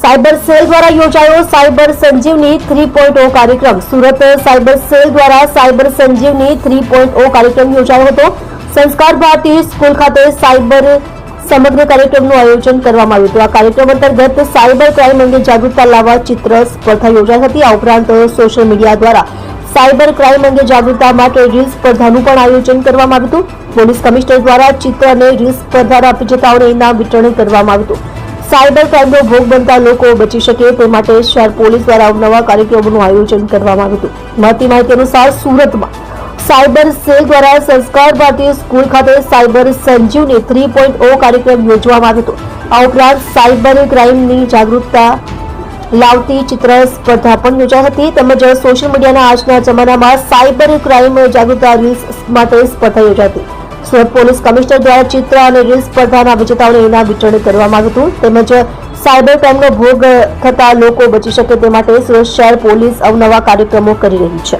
Cyber cell દ્વારા યોજાયો cyber Sanjeevani three point O કાર્યક્રમ. સુરત સાયબર સેલ દ્વારા cyber Sanjeevani three point O કાર્યક્રમ યોજાયો હતો. સંસ્કાર ભારતી સ્કૂલ ખાતે સાયબર સમગ્ર કાર્યક્રમનું આયોજન કરવામાં આવ્યું હતું. આ કાર્યક્રમ અંતર્ગત સાયબર ક્રાઇમ અંગે જાગૃતતા લાવવા ચિત્ર સ્પર્ધા યોજાઈ હતી. આ ઉપરાંત સોશિયલ મીડિયા દ્વારા સાયબર ક્રાઇમ અંગે જાગૃતતા માટે રીલ સ્પર્ધાનું પણ આયોજન કરવામાં આવ્યું હતું. પોલીસ કમિશનર દ્વારા ચિત્ર અને રીલ સ્પર્ધાના વિજેતાઓને ઇનામ વિતરણ કરવામાં આવ્યું હતું. સાયબર ક્રાઇમનો ભોગ બનતા લોકો બચી શકે તે માટે શહેર પોલીસ દ્વારા અવનવા કાર્યક્રમોનું આયોજન કરવામાં આવ્યું હતું. મળતી માહિતી અનુસાર સુરતમાં સાયબર સેલ દ્વારા સંસ્કાર ભારતીય સ્કૂલ ખાતે cyber Sanjeevani three point O કાર્યક્રમ યોજવામાં આવ્યો હતો. આ ઉપરાંત સાયબર ક્રાઇમની જાગૃતતા લાવતી ચિત્ર સ્પર્ધા પણ યોજાઈ હતી તેમજ સોશિયલ મીડિયાના આજના જમાનામાં સાયબર ક્રાઇમ જાગૃતતા રીલ્સ માટે સ્પર્ધા યોજાઈ હતી. સુરત પોલીસ કમિશનર દ્વારા ચિત્ર અને રીલ સ્પર્ધાના વિજેતાઓને ઇનામ વિતરણ કરવામાં આવ્યું હતું. તેમજ સાયબર ક્રાઇમનો ભોગ થતા લોકો બચી શકે તે માટે સુરત શહેર પોલીસ અવનવા કાર્યક્રમો કરી રહી છે.